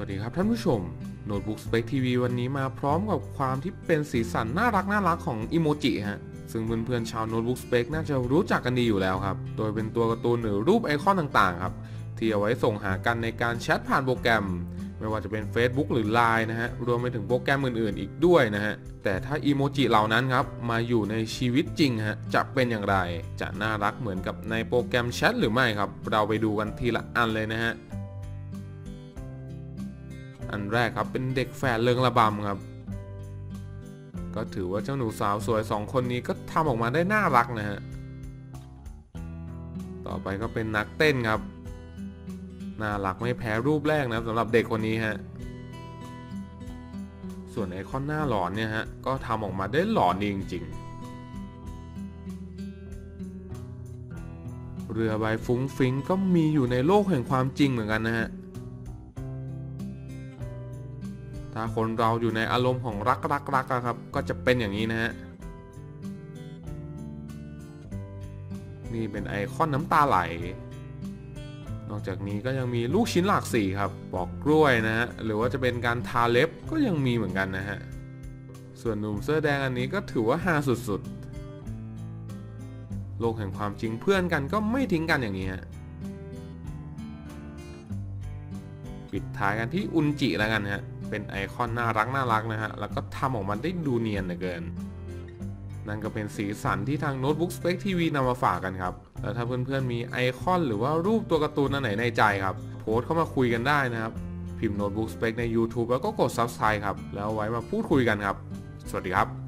วัสดีครับท่านผู้ชม Notebook Spec TV วันนี้มาพร้อมกับความที่เป็นสีสันน่ารักน่ารักของอิโมจิฮะ ซึ่งเพื่อนๆชาว Notebook Spec น่าจะรู้จักกันดีอยู่แล้วครับ โดยเป็นตัวการ์ตูนหรือรูปไอคอนต่างๆครับ ที่เอาไว้ส่งหากันในการแชทผ่านโปรแกรม ไม่ว่าจะเป็น Facebook หรือ Line นะฮะ รวมไปถึงโปรแกรมอื่นๆ อีกด้วยนะฮะ แต่ถ้าอีโมจิเหล่านั้นครับ มาอยู่ในชีวิตจริงฮะ จะเป็นอย่างไร จะน่ารักเหมือนกับในโปรแกรมแชทหรือไม่ครับ เราไปดูกันทีละอันเลยนะฮะ อันแรกครับเป็นเด็กแฝดเริงระบำครับ ก็ถือว่าเจ้าหนูสาวสวยสองคนนี้ก็ทำออกมาได้น่ารักนะฮะต่อไปก็เป็นนักเต้นครับน่ารักไม่แพ้รูปแรกนะสำหรับเด็กคนนี้ฮะส่วนไอคอนหน้าหลอนเนี่ยฮะก็ทำออกมาได้หลอนจริงๆเรือใบฟุ้งฟิ้งก็มีอยู่ในโลกแห่งความจริงเหมือนกันนะฮะ ถ้าคนเราอยู่ในอารมณ์ของรักรักรักครับ ก็จะเป็นอย่างนี้นะฮะ นี่เป็นไอคอนน้ำตาไหล นอกจากนี้ก็ยังมีลูกชิ้นหลากสีครับ ปอกกล้วยนะฮะ หรือว่าจะเป็นการทาเล็บก็ยังมีเหมือนกันนะฮะ ส่วนหนุ่มเสื้อแดงอันนี้ก็ถือว่าฮาสุดๆ โลกแห่งความจริงเพื่อนกันก็ไม่ทิ้งกันอย่างนี้ฮะปิดท้ายกันที่อุนจิแล้วกันฮะ เป็นไอคอนน่ารักน่ารักนะฮะ แล้วก็ทำออกมาได้ดูเนียนเหลือเกิน นั่นก็เป็นสีสันที่ทางโน้ตบุ๊กสเปกทีวีนำมาฝากกันครับ แล้วถ้าเพื่อนๆมีไอคอนหรือว่ารูปตัวการ์ตูนอันไหนในใจครับ โพสเข้ามาคุยกันได้นะครับ พิมพ์โน้ตบุ๊กสเปกใน YouTube แล้วก็กด Subscribe ครับ แล้วไว้มาพูดคุยกันครับ สวัสดีครับ